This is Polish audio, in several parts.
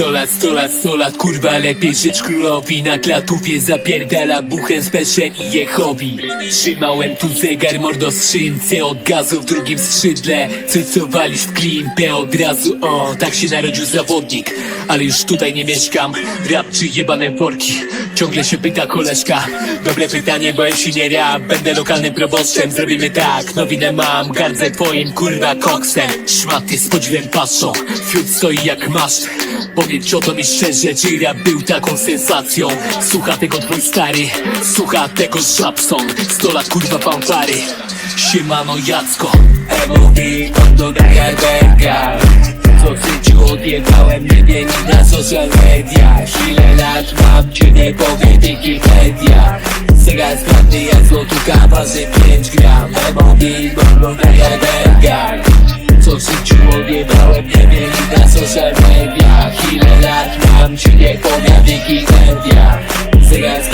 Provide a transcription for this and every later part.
Sto lat, sto lat, lat, kurwa lepiej żyć królowi. Na klatówie zapierdala buchem z Peszeni Jehowi Trzymałem tu zegar, mordo skrzynce od gazu w drugim skrzydle. Cycowaliś w klimpę od razu, o Tak się narodził zawodnik, ale już tutaj nie mieszkam. Rap czy jebane worki, ciągle się pyta koleżka. Dobre pytanie, bo jeśli nie rap, będę lokalnym proboszczem Zrobimy tak, nowinę mam, gardzę twoim kurwa koksem. Szmaty z podziwem patrzą, fiut stoi jak masz Powiedz o to mi szczerze, rap był taką sensacją. Słucha tego twój stary, słucha tego Żabson Sto lat kurwa fanfary, siemano Jacko. MOB, to taka berga co w życiu odjebałem, nie wiem na social mediach Ile lat mam, czy nie powie Wikipedia Zegar sprawny jak złotówka, waży 5 gram. Bo na jadergach Co w życiu odjebałem, nie wiem na social mediach Ile lat mam, czy nie powie Wikipedia Jak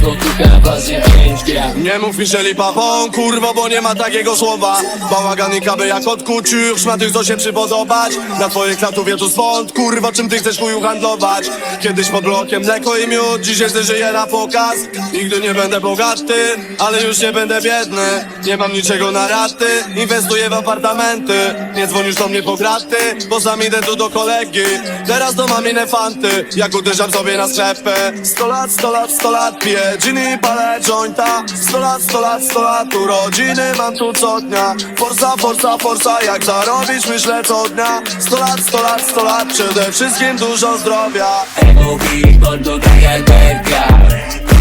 złotówka, waży 5 gram Nie mów mi Shelly papą, kurwo, bo nie ma takiego słowa. Bałagan i kaby jak od kuciur, szmaty chcą się przypodobać Na twojej klatówie tu zwąt, kurwo, czym ty chcesz chuju handlować? Kiedyś pod blokiem mleko i miód, dzisiaj ty żyję na pokaz. Nigdy nie będę bogaty, ale już nie będę biedny. Nie mam niczego na raty, inwestuję w apartamenty. Nie dzwonisz do mnie po graty, bo sam idę tu do kolegi. Teraz to mam inne fanty, jak uderzam sobie na sklepy. Sto lat, sto lat, sto lat piję giny i palę jointa. Sto lat, sto lat, sto lat urodziny mam tu co dnia. Forza, forza, forza, jak zarobić myślę co dnia. Sto lat, sto lat, sto lat, przede wszystkim dużo zdrowia. MOB, mordo tak jak berga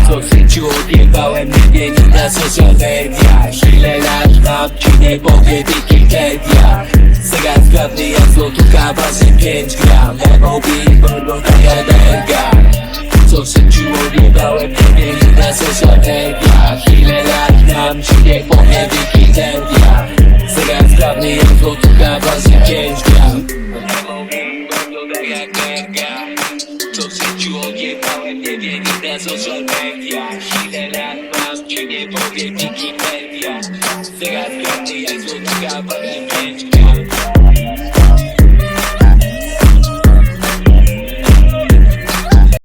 Co w życiu odjebałem, nie wiem na social mediach Ile lat mam, ci nie powie Wikipedia Zegar sprawny jak złotówka, waży 5 gram. MOB, mordo tak jak social mediach Ile lat mam, ci nie powie Wikipedia Zegar sprawny jak złotówka, waży 5 gram co w życiu odjebałem, nie wiem na social mediach Ile lat mam, czy nie powie Wikipedia. Zegar sprawny jak złotówka, pięć